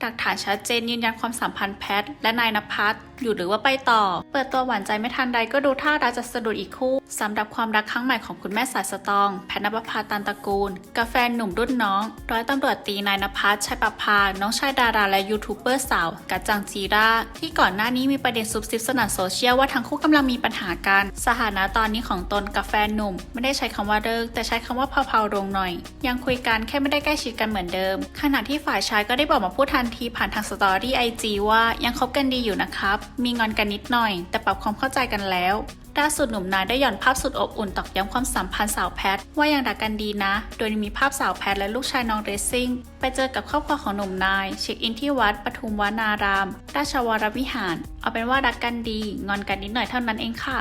หลักฐานชัดเจนยืนยันความสัมพันธ์แพทและนายนภัสอยู่หรือว่าไปต่อ เปิดตัวหวานใจไม่ทันใดก็ดูท่ารักจะสะดุดอีกคู่สำหรับความรักครั้งใหม่ของคุณแม่สายสตอง แพทนภพาตันตระกูลกาแฟนหนุ่มรุ่นน้อง ร้อยตำรวจตีนายนภัสชัยประภา น้องชายดาราและยูทูบเบอร์สาวกัจจังจีราที่ก่อนหน้านี้มีประเด็นซุบซิบสนั่นโซเชียลว่าทั้งคู่กำลังมีปัญหากันสถานะตอนนี้ของตนกับแฟนหนุ่ม ไม่ได้ใช้คำว่าเลิกแต่ใช้คำว่าเผาๆลงหน่อย ยังคุยกันแค่ไม่ได้ใกล้ชิดกันเหมือนเดิม ขณะที่ฝ่ายชายก็ได้บอกมาพูดทันทีผ่านทางสตอรี่ไอจีว่ายังคบกันดีอยู่นะครับ มีงอนกันนิดหน่อย แต่ปรับความเข้าใจกันแล้วล่าสุดหนุ่มนายได้หย่อนภาพสุดอบอุ่นตอกย้ำความสัมพันธ์สาวแพท ว่ายังรักกันดีนะ โดยมีภาพสาวแพทและลูกชายน้องเรซซิ่ง ไปเจอกับครอบครัวของหนุ่มนาย เช็คอินที่วัดปทุมวนาราม ราชวรวิหาร เอาเป็นว่ารักกันดี งอนกันนิดหน่อยเท่านั้นเองค่ะ